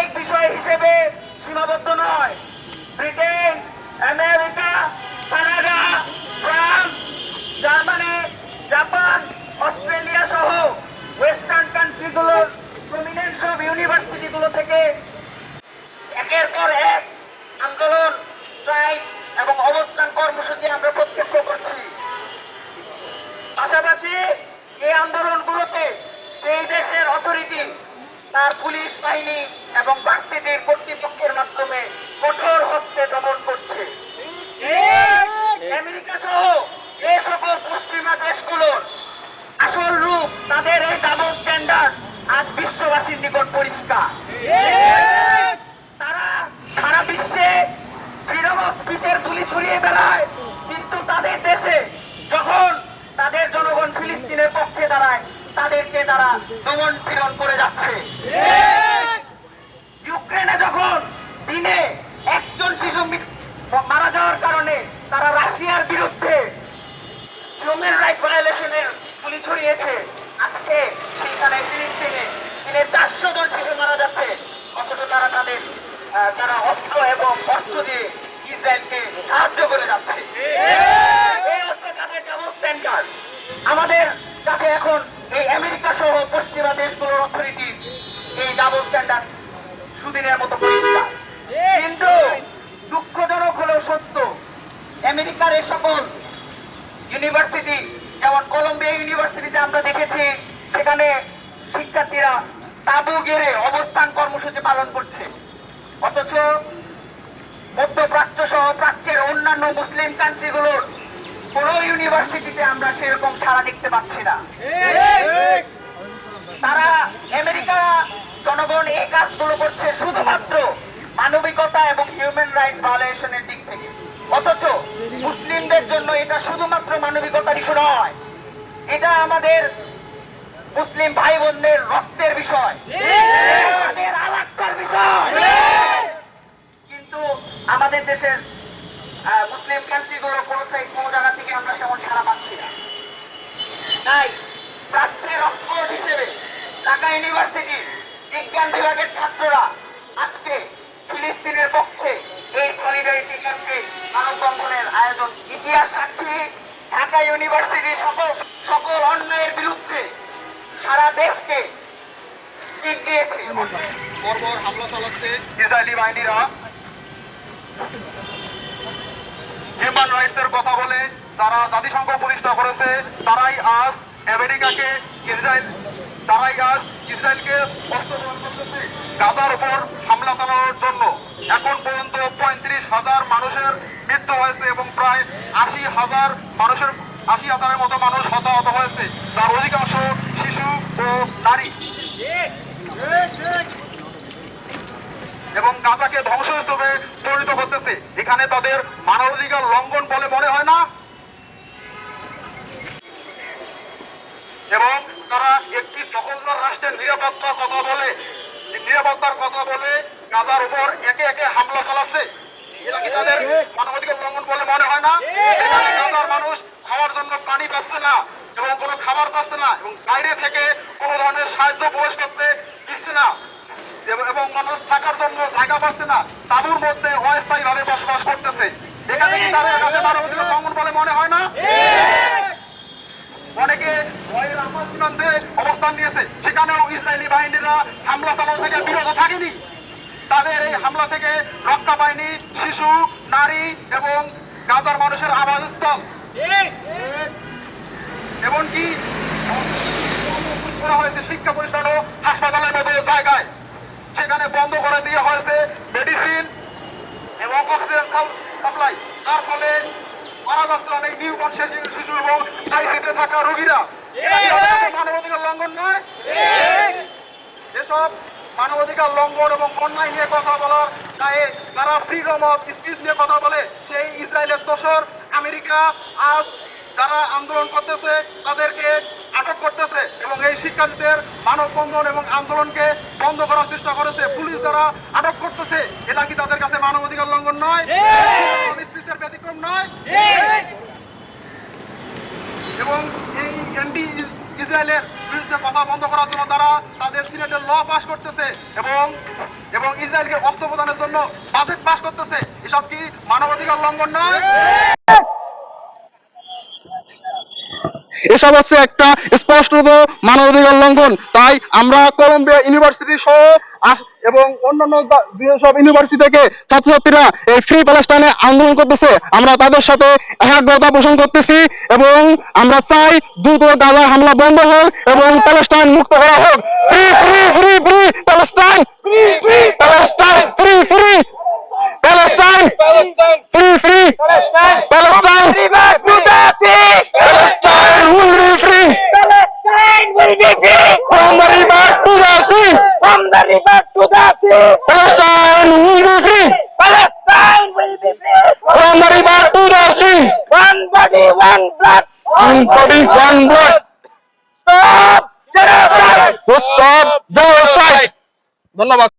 আঞ্চলিক বিষয় হিসেবে সীমাবদ্ধ নয়। Britain, America, Canada, France, Germany, Japan, Australia সহ ওয়েস্টার্ন কান্ট্রিগুলোর প্রমিনেন্ট সব ইউনিভার্সিটিগুলো থেকে একের পর এক আন্দোলন, স্ট্রাইক এবং অবস্থান কর্মসূচি আমরা প্রত্যক্ষ করছি। পাশাপাশি এই আন্দোলনগুলোতে সেই দেশের অথরিটি তার পুলিশ বাহিনী ভার্সিটির কর্তৃপক্ষের মাধ্যমে কঠোর হস্তে দমন করছে। আমেরিকা সহ এই সকল পশ্চিমা দেশগুলোর আসল রূপ তাদের এই ডাবল স্ট্যান্ডার্ড আজ বিশ্ববাসীর নিকট পরিষ্কার। তারা সারা বিশ্বে ফ্রিডম অফ স্পিচের তুলি ছড়িয়ে বেড়ায় কিন্তু তাদের দেশে যখন তাদের জনগণ ফিলিস্তিনের পক্ষে দাঁড়ায় তাদেরকে তারা দমন পীড়ন করে যাচ্ছে। ইউক্রেনে যখন দিনে একজন শিশু মারা যাওয়ার কারণে তারা রাশিয়ার বিরুদ্ধে হিউম্যান রাইট ভায়োলেশনের গুলি ছড়িয়েছে। আজকে সেখানে ফিলিস্তিনে দিনে চারশো জন শিশু মারা যাচ্ছে। অথচ তারা তাদের তারা অস্ত্র এবং অস্ত্র দিয়ে ইসরায়েলকে সাহায্য করে যাচ্ছে। আমাদের কাছে এখন এই আমেরিকা সহ পশ্চিমা দেশগুলোর অথরিটি এই ডাবল স্ট্যান্ডার্ড সুদিনের মতো পরিষ্কার। কিন্তু দুঃখজনক হলেও সত্য আমেরিকার এই সকল ইউনিভার্সিটি যেমন কলম্বিয়া ইউনিভার্সিটিতে আমরা দেখেছি সেখানে শিক্ষার্থীরা তাবু গেড়ে অবস্থান কর্মসূচি পালন করছে। অথচ মধ্যপ্রাচ্য সহ প্রাচ্যের অন্যান্য মুসলিম কান্ট্রিগুলোর কোন ইউনিভার্সিটিতে আমরা সেরকম সাড়া দেখতে পাচ্ছি না। তারা আমেরিকা জনগণ এই কাজগুলো করছে শুধুমাত্র মানবিকতা এবং হিউম্যান রাইটস ভায়োলেশনের দিক থেকে। অথচ মুসলিমদের জন্য এটা শুধুমাত্র মানবিকতার ইস্যু নয়, এটা আমাদের মুসলিম ভাই বোনদের রক্তের বিষয় কিন্তু আমাদের দেশের মুসলিম কান্ট্রিগুলো কোনো কোনো জায়গা থেকে আমরা সেমন সারা পাচ্ছি না। তাই প্রাচ্যের অক্সফোর্ড হিসেবে ঢাকা ইউনিভার্সিটি বিজ্ঞান বিভাগের ছাত্ররা আজকে ফিলিস্তিনের পক্ষে এই সলিডারিটি ক্যাম্পে মানববন্ধনের আয়োজন। ইতিহাস সাক্ষী ঢাকা ইউনিভার্সিটি সকল সকল অন্যায়ের বিরুদ্ধে সারা দেশকে দিয়েছে। বর্বর হামলা চালাচ্ছে ইসরায়েলি বাহিনীরা। হিউম্যান রাইটস এর কথা বলে যারা জাতিসংঘ প্রতিষ্ঠা করেছে তারাই আজ আমেরিকাকে ইসরায়েল তারাই আজ ইসরায়েলকে অস্ত্র গাজার উপর হামলা চালানোর জন্য এখন পর্যন্ত পঁয়ত্রিশ হাজার মানুষের মৃত্যু হয়েছে এবং প্রায় আশি হাজার মানুষের, আশি হাজারের মতো মানুষ হতাহত হয়েছে। তার অধিকাংশ শিশু ও নারী। এবং গাজাকে ধ্বংসস্তূপে পরিণত করতেছে। এখানে তাদের মানবাধিকার লঙ্ঘন বলে মনে হয় না এবং তারা একটি দখলদার রাষ্ট্রের নিরাপত্তার কথা বলে, নিরাপত্তার কথা বলে গাজার উপর একে একে হামলা চালাচ্ছে। বাইরে থেকে কোনো ধরনের সাহায্য প্রবেশ করতে দিচ্ছে না। এবং মানুষ থাকার জন্য পাচ্ছে না। মধ্যে বসবাস করতেছে। এখানে কি তাদের কাছে মানবাধিকার লঙ্ঘন বলে মনে হয় না? অনেকে ভয়ের আহ্বান সীমান্তে অবস্থান নিয়েছে। সেখানেও ইসরায়েলি বাহিনীরা হামলা চালানো থেকে বিরত থাকেনি। তাদের এই হামলা থেকে রক্ষা পায়নি শিশু, নারী এবং গাজার মানুষের আবাসস্থল এমনকি করা হয়েছে শিক্ষা প্রতিষ্ঠান হাসপাতালের মতো জায়গায়। সেখানে বন্ধ করে দিয়ে হয়েছে মেডিসিন এবং অক্সিজেন সাপ্লাই তার ফলে মারা যাচ্ছে অনেক নিউবর্ন শিশু শিশু এবং আইসিতে থাকা রোগীরা। মানবাধিকার লঙ্ঘন নয়। এসব মানবাধিকার লঙ্ঘন এবং অন্যায় নিয়ে কথা বলার গায়ে যারা ফ্রিডম অফ স্পিচ নিয়ে কথা বলে সেই ইসরায়েলের দোষর আমেরিকা আজ যারা আন্দোলন করতেছে তাদেরকে আটক করতেছে এবং এই শিক্ষার্থীদের মানববন্ধন এবং আন্দোলনকে বন্ধ করার চেষ্টা করেছে। পুলিশ দ্বারা আটক করতেছে এটা কি তাদের কাছে মানবাধিকার লঙ্ঘন নয়? ব্যতিক্রম নয়। এবং এই এনডি ইসরায়েলের বিরুদ্ধে কথা বন্ধ করার জন্য তারা তাদের সিনেটের ল পাশ করতেছে এবং এবং ইসরায়েলকে অস্ত্র প্রদানের জন্য বাজেট পাশ করতেছে। এসব কি মানবাধিকার লঙ্ঘন নয়? এসব হচ্ছে একটা স্পষ্টত মানবাধিকার লঙ্ঘন। তাই আমরা কলম্বিয়া ইউনিভার্সিটি সহ এবং অন্যান্য যেসব ইউনিভার্সিটি থেকে ছাত্রছাত্রীরা এই ফ্রি প্যালেস্টাইনে আন্দোলন করতেছে। আমরা তাদের সাথে একাগ্রতা পোষণ করতেছি এবং আমরা চাই দ্রুত গাজা হামলা বন্ধ হোক এবং প্যালেস্টাইন মুক্ত করা হোক free free free free Palestine free free Palestine free free Palestine free free Palestine Palestine will be free Palestine will be free from the river to the sea. The to the sea. Palestine will be free Palestine will be free from the river to the sea. one body, one blood. One body, one blood. Stop genocide. To stop genocide. ধন্যবাদ